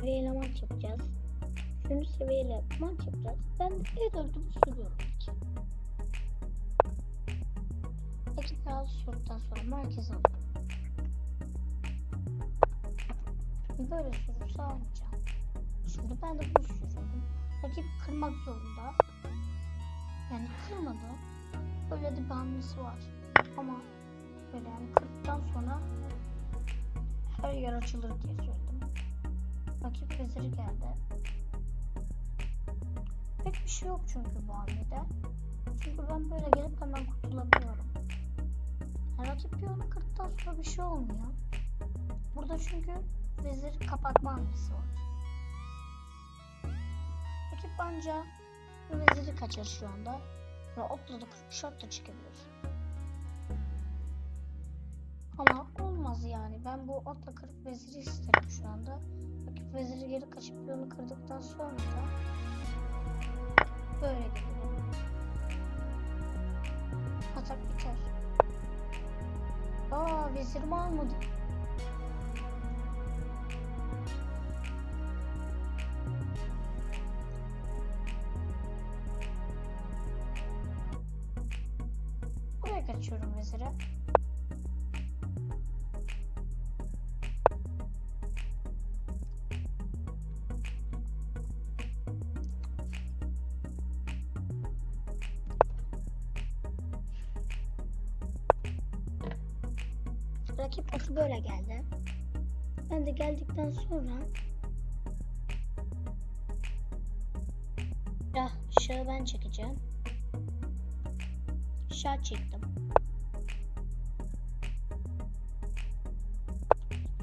seviyeyle maç yapacağız. Üçüncü seviyeyle maç yapacağız. Ben de bir öldüm sürüyorum. Ekip biraz sürdükten sonra merkeze alıyorum. Böyle sürürse almayacağım. Şimdi ben de bunu sürüyorum. Rakip kırmak zorunda. Yani kırmadı. Böyle de bir hamlesi var. Ama böyle yani kırdıktan sonra her yer açılır diye söyledim. Rakip veziri geldi. Pek bir şey yok çünkü bu hamlede. Çünkü ben böyle gelip hemen kurtulabiliyorum. Yani rakip piyonu kırdıktan sonra bir şey olmuyor. Burada çünkü veziri kapatma hamlesi var. Rakip anca veziri kaçır şu anda. Ve otla da şort da çıkabilir. Yani. Ben bu otla kırıp veziri isterim şu anda. Rakip veziri geri kaçıp piyonu kırdıktan sonra da böyle gidiyor. Atak biter. Aa vezirimi almadı. Buraya kaçıyorum vezire. Rakip atı böyle geldi. Ben de geldikten sonra ya şağı ben çekeceğim. Şah çektim.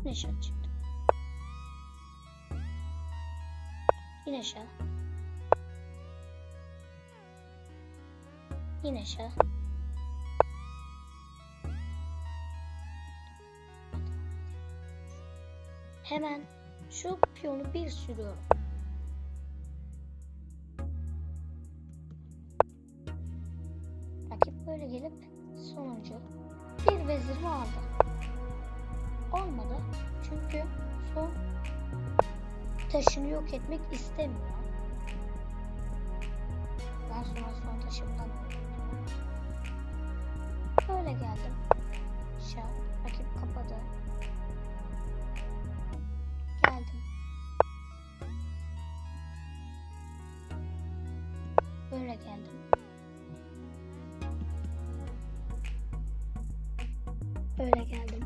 Yine şah çektim. Yine şah. Yine şah. Hemen şu piyonu bir sürüyorum. Rakip böyle gelip sonuncu bir vezirimi aldı. Olmadı çünkü son taşını yok etmek istemiyor. Ben sonra son taşımdan. Böyle geldim. Şah rakip kapadı. Böyle geldim. Böyle geldim.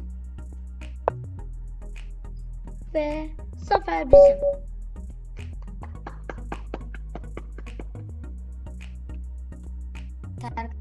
Ve zafer bizim. Ter